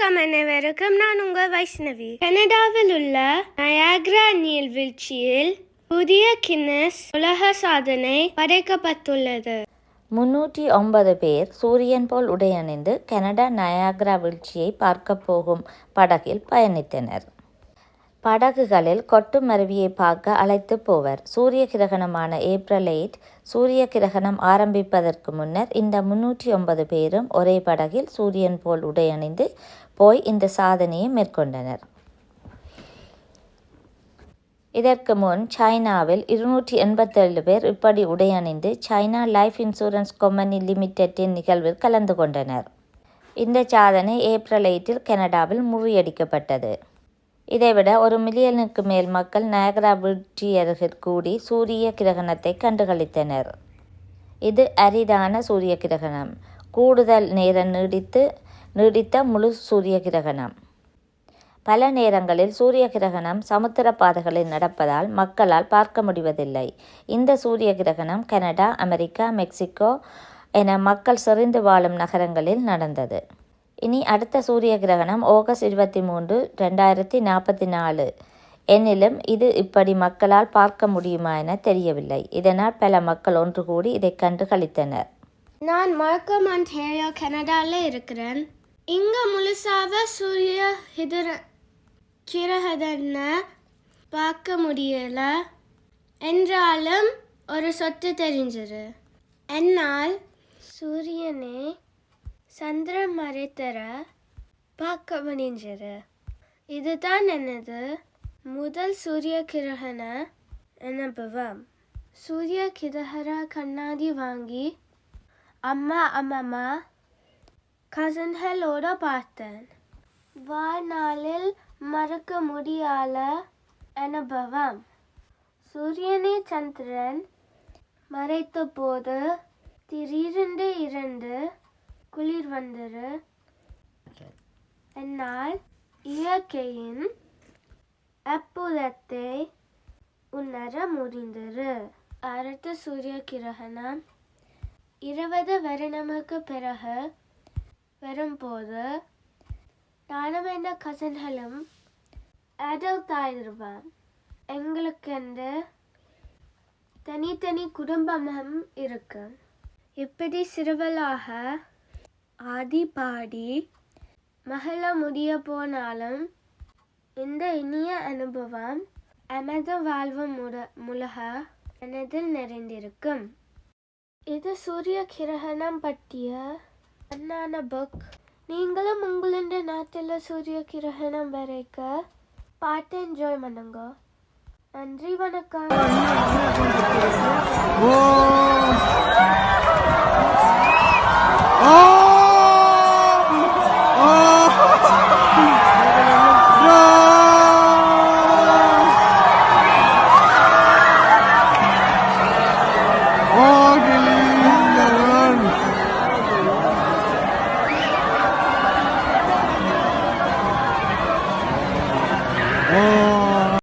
வணக்கம் அனைவருக்கும். நான் உங்கள் வைஷ்ணவி. கனடாவில் உள்ள நயாக்ரா நீர்வீழ்ச்சியில் புதிய கின்னஸ் உலக சாதனை படைக்கப்பட்டுள்ளது. முன்னூற்றி ஒன்பது பேர் சூரியன் போல் உடையணிந்து கனடா நயாகரா வீழ்ச்சியை பார்க்க போகும் படகில் பயணித்தனர். படகுகளில் கொட்டு மருவியை பார்க்க அழைத்து போவர். சூரிய கிரகணமான ஏப்ரல் எயிட் சூரிய கிரகணம் ஆரம்பிப்பதற்கு முன்னர் இந்த முன்னூற்றி ஒன்பது பேரும் ஒரே படகில் சூரியன் போல் உடையணிந்து போய் இந்த சாதனையை மேற்கொண்டனர். இதற்கு முன் சைனாவில் இருநூற்றி எண்பத்தேழு பேர் இப்படி உடையணிந்து சைனா லைஃப் இன்சூரன்ஸ் கம்பெனி லிமிடெட்டின் நிகழ்வில் கலந்து கொண்டனர். இந்த சாதனை ஏப்ரல் எயிட்டில் கனடாவில் முறியடிக்கப்பட்டது. இதைவிட ஒரு மில்லியனுக்கு மேல் மக்கள் நயகரா வீழ்ச்சி அருகில் கூடி சூரிய கிரகணத்தை கண்டுகளித்தனர். இது அரிதான சூரிய கிரகணம். கூடுதல் நேரம் நீடித்து நீடித்த முழு சூரிய கிரகணம். பல நேரங்களில் சூரிய கிரகணம் சமுத்திர பாதைகளில் நடப்பதால் மக்களால் பார்க்க முடிவதில்லை. இந்த சூரிய கிரகணம் கனடா அமெரிக்கா மெக்சிகோ என மக்கள் செறிந்து வாழும் நகரங்களில் நடந்தது. இனி அடுத்த சூரிய கிரகணம் ஆகஸ்ட் இருபத்தி மூன்று ரெண்டாயிரத்தி நாற்பத்தி நாலு. எனிலும் இது இப்படி மக்களால் பார்க்க முடியுமா என தெரியவில்லை. இதனால் பல மக்கள் ஒன்று கூடி இதை கண்டு கழித்தனர் நான் மார்க்கம் ஆன்டேரியோ கனடாவில் இருக்கிறேன். இங்கே முழுசாக சூரிய ஹிதர கிரகதனை பார்க்க முடியல. என்றாலும் ஒரு சொத்து தெரிஞ்சது. என்னால் சூரியனே சந்திரன் மறைத்தர பார்க்க முடிஞ்சது இதுதான் எனது முதல் சூரிய கிரகண அனுபவம். சூரிய கிரகர கண்ணாடி வாங்கி அம்மா அம்மம்மா கசன்களோட பார்த்தேன். வாழ்நாளில் மறக்க முடியாத அனுபவம். சூரியனை சந்திரன் மறைத்த போது திடீரென்று இரண்டு குளிர் வந்தது என்னால் இயற்கையின் அப்புலத்தை உணர முடிந்தது. அடுத்த சூரிய கிரகணம். இருபது வருடமுக்கு பிறகு வரும்போது நானும் என் கசன்களும் அடல்ட் ஆயிடுவேன் எங்களுக்கென்று தனித்தனி குடும்பமும் இருக்கு. இப்படி சிறுவலாக ஆடி பாடி மகள முடிய போனாலும் இந்த இனிய அனுபவம் அமத வாழ்வு முட முலக மனதில் நிறைந்திருக்கும். இது சூரிய கிரகணம் பற்றிய அண்ணான புக் நீங்களும் உங்களுடைய நாட்டில் சூரிய கிரகணம் வரைக்க பார்த்து என்ஜாய் பண்ணுங்க. நன்றி வணக்கம். ஓ!